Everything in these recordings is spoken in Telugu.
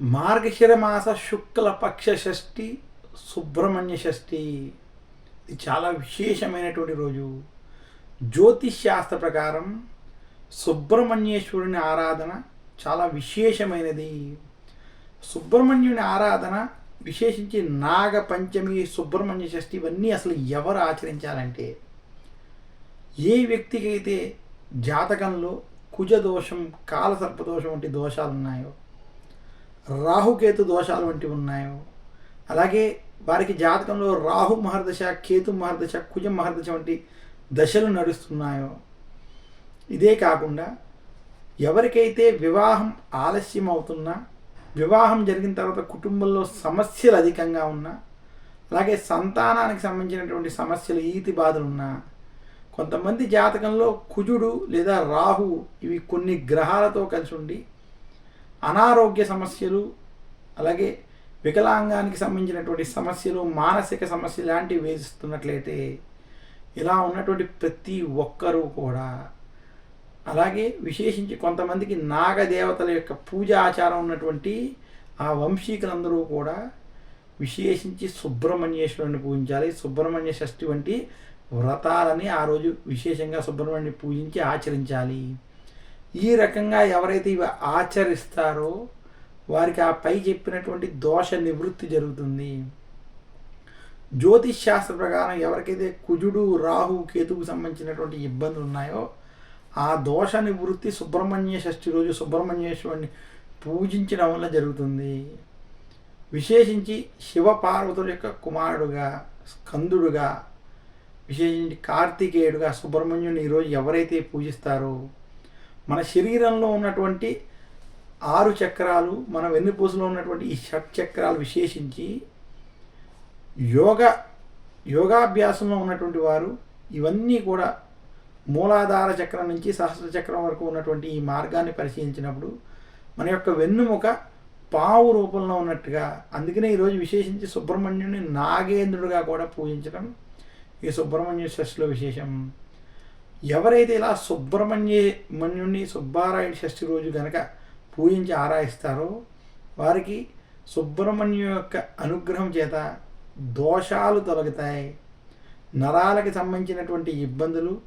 మార్గశిర మాస శుక్ల పక్ష షష్ఠి సుబ్రహ్మణ్య షష్ఠి. ఇది చాలా విశేషమైనటువంటి రోజు. జ్యోతిష్ శాస్త్ర ప్రకారం సుబ్రహ్మణ్యేశ్వరుని ఆరాధన చాలా విశేషమైనది. సుబ్రహ్మణ్యుని ఆరాధన విశేషించి నాగ పంచమి సుబ్రహ్మణ్య షష్ఠి ఇవన్నీ అసలు ఎవరు ఆచరించాలంటే ఏ వ్యక్తికైతే జాతకంలో కుజ దోషం కాలసర్పదోషం వంటి దోషాలు ఉన్నాయో రాహుకేతు దోషాలు వంటివి ఉన్నాయో. అలాగే వారికి జాతకంలో రాహు మహర్దశ కేతు మహర్దశ కుజ మహర్దశ వంటి దశలు నడుస్తున్నాయో. ఇదే కాకుండా ఎవరికైతే వివాహం ఆలస్యం అవుతున్నా వివాహం జరిగిన తర్వాత కుటుంబంలో సమస్యలు అధికంగా ఉన్నా అలాగే సంతానానికి సంబంధించినటువంటి సమస్యలు ఈతి బాధలు ఉన్నా కొంతమంది జాతకంలో కుజుడు లేదా రాహు ఇవి కొన్ని గ్రహాలతో కలిసి ఉండి అనారోగ్య సమస్యలు అలాగే వికలాంగానికి సంబంధించినటువంటి సమస్యలు మానసిక సమస్యలు లాంటివి వేధిస్తున్నట్లయితే ఇలా ఉన్నటువంటి ప్రతి ఒక్కరూ కూడా అలాగే విశేషించి కొంతమందికి నాగదేవతల యొక్క పూజ ఆచారం ఉన్నటువంటి ఆ వంశీకులందరూ కూడా విశేషించి సుబ్రహ్మణ్యేశ్వరుని పూజించాలి. సుబ్రహ్మణ్య షష్ఠి వంటి వ్రతాలని ఆ రోజు విశేషంగా సుబ్రహ్మణ్యం పూజించి ఆచరించాలి. ఈ రకంగా ఎవరైతే ఇవి ఆచరిస్తారో వారికి ఆ పై చెప్పినటువంటి దోష నివృత్తి జరుగుతుంది. జ్యోతిష్ శాస్త్ర ప్రకారం ఎవరికైతే కుజుడు రాహు కేతువుకు సంబంధించినటువంటి ఇబ్బందులు ఉన్నాయో ఆ దోష నివృత్తి సుబ్రహ్మణ్య షష్ఠి రోజు సుబ్రహ్మణ్యేశ్వరుని పూజించడం వల్ల జరుగుతుంది. విశేషించి శివ పార్వతుల యొక్క కుమారుడుగా స్కందుడుగా విశేషించి కార్తికేయుడుగా సుబ్రహ్మణ్యుని ఈరోజు ఎవరైతే పూజిస్తారో మన శరీరంలో ఉన్నటువంటి ఆరు చక్రాలు మన వెన్నుపూసలో ఉన్నటువంటి ఈ షట్ చక్రాలు విశేషించి యోగ యోగాభ్యాసంలో ఉన్నటువంటి వారు ఇవన్నీ కూడా మూలాధార చక్రం నుంచి సహస్ర చక్రం వరకు ఉన్నటువంటి ఈ మార్గాన్ని పరిశీలించినప్పుడు మన యొక్క వెన్నుముక పావు రూపంలో ఉన్నట్టుగా అందుకనే ఈరోజు విశేషించి సుబ్రహ్మణ్యుని నాగేంద్రుడిగా కూడా పూజించడం ఈ సుబ్రహ్మణ్య షష్ఠిలో విశేషం. ఎవరైతే ఇలా సుబ్రహ్మణ్యమణ్యుని సుబ్బారాయుడు షష్ఠి రోజు కనుక పూజించి ఆరాయిస్తారో వారికి సుబ్రహ్మణ్యు యొక్క అనుగ్రహం చేత దోషాలు తొలగుతాయి నరాలకి సంబంధించినటువంటి ఇబ్బందులు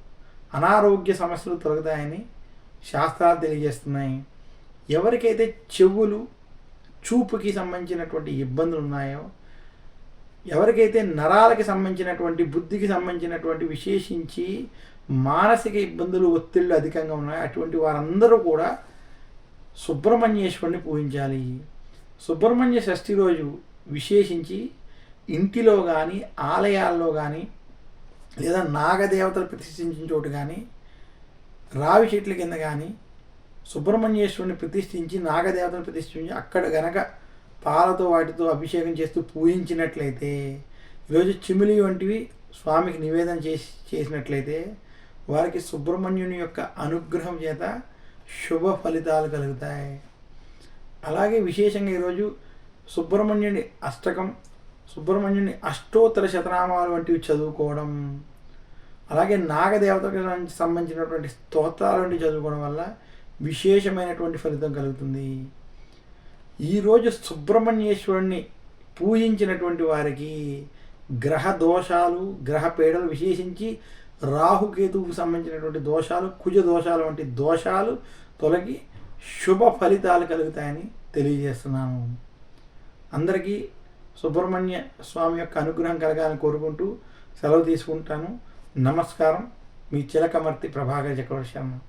అనారోగ్య సమస్యలు తొలగుతాయని శాస్త్రాలు తెలియజేస్తున్నాయి. ఎవరికైతే చెవులు చూపుకి సంబంధించినటువంటి ఇబ్బందులు ఉన్నాయో ఎవరికైతే నరాలకి సంబంధించినటువంటి బుద్ధికి సంబంధించినటువంటి విశేషించి మానసిక ఇబ్బందులు ఒత్తిళ్ళు అధికంగా ఉన్నాయి. అటువంటి వారందరూ కూడా సుబ్రహ్మణ్యేశ్వరుని పూజించాలి. సుబ్రహ్మణ్య షష్ఠి రోజు విశేషించి ఇంటిలో కానీ ఆలయాల్లో కానీ లేదా నాగదేవతలు ప్రతిష్ఠించిన చోటు కానీ రావి చెట్ల కింద కానీ సుబ్రహ్మణ్యేశ్వరుని ప్రతిష్ఠించి నాగదేవతను ప్రతిష్ఠించి అక్కడ గనక పాలతో వాటితో అభిషేకం చేస్తూ పూజించినట్లయితే ఈరోజు చిమిలి వంటివి స్వామికి నివేదన చేసి చేసినట్లయితే వారికి సుబ్రహ్మణ్యుని యొక్క అనుగ్రహం చేత శుభ ఫలితాలు కలుగుతాయి. అలాగే విశేషంగా ఈరోజు సుబ్రహ్మణ్యుని అష్టకం సుబ్రహ్మణ్యుని అష్టోత్తర శతనామాలు వంటివి చదువుకోవడం అలాగే నాగదేవతకు సంబంధించినటువంటి స్తోత్రాలు వంటివి చదువుకోవడం వల్ల విశేషమైనటువంటి ఫలితం కలుగుతుంది. ఈరోజు సుబ్రహ్మణ్యేశ్వరుణ్ణి పూజించినటువంటి వారికి గ్రహ దోషాలు గ్రహ పీడలు విశేషించి రాహుకేతువుకు సంబంధించినటువంటి దోషాలు కుజ దోషాలు వంటి దోషాలు తొలగి శుభ ఫలితాలు కలుగుతాయని తెలియజేస్తున్నాను. అందరికీ సుబ్రహ్మణ్య స్వామి యొక్క అనుగ్రహం కలగాలని కోరుకుంటూ సెలవు తీసుకుంటాను. నమస్కారం. మీ చిలకమర్తి ప్రభాకర్ చక్రవర్తి శర్మ